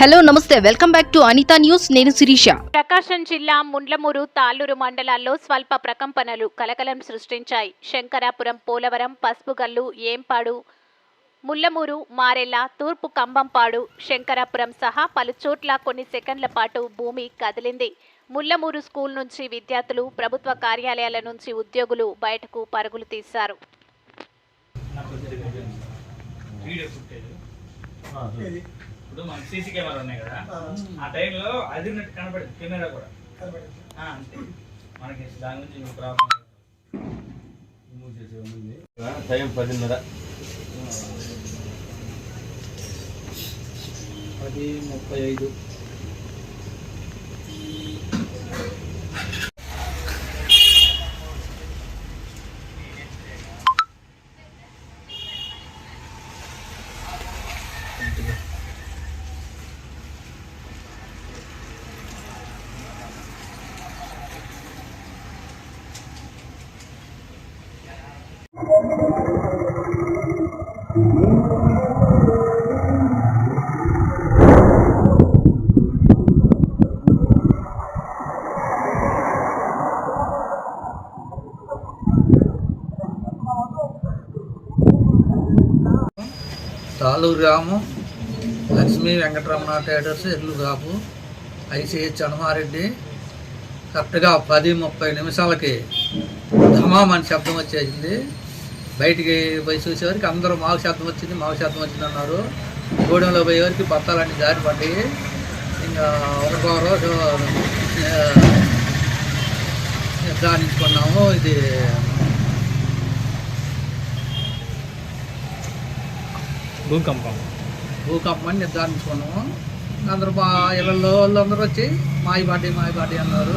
Hello నమస్తే. Welcome back to Anitha news. నేను శిరీష. ప్రకాశం జిల్లా ముండ్లమూరు తాళ్ళూరు మండలాల్లో స్వల్ప ప్రకంపనలు కలకలం సృష్టించాయి. శంకరాపురం పోలవరం పసుపుగల్లు ఏంపాడు ముల్లమూరు మారెల్ల తూర్పు కంబంపాడు శంకరాపురం సహా పలు చోట్ల కొన్ని సెకండ్ల పాటు భూమి కదిలింది. ముల్లమూరు స్కూల్ నుంచి విద్యార్థులు ప్రభుత్వ కార్యాలయాల నుంచి ఉద్యోగులు బయటకు పరుగులు తీశారు. ఇప్పుడు మనకి సీసీ కెమెరా ఉన్నాయి కదా. ఆ. టైంలో అదిరినట్టు కనపడింది కెమెరా కూడా. ఆ, అంతే. మనకి దాని గురించి ప్రాబ్లం టైం పదిన్నర. పది ముప్పై ఐదు. తాలూరు గ్రామం లక్ష్మీ వెంకటరమణ ట్రేడర్స్ ఎల్లు కాపు ఐసిహెచ్ హనుమారెడ్డి. కరెక్ట్గా పది ముప్పై నిమిషాలకి ధమాం అని శబ్దం వచ్చేసింది. బయటికి పోయి చూసేవారికి అందరూ మాకు శబ్దం వచ్చింది మాకు శబ్దం వచ్చింది అన్నారు. గూడెంలో పోయేవారికి బత్తాలన్నీ జారి పడ్డాయి. ఇంకా ఒకరికొకరు ఆ, నిర్ధారించుకున్నాము ఇది భూకంపం. భూకంపం అని నిర్ధారించుకున్నాము. అందరూ మా ఇళ్ళల్లో వాళ్ళందరూ వచ్చి మాయి బాటి మాయి బాటి అన్నారు.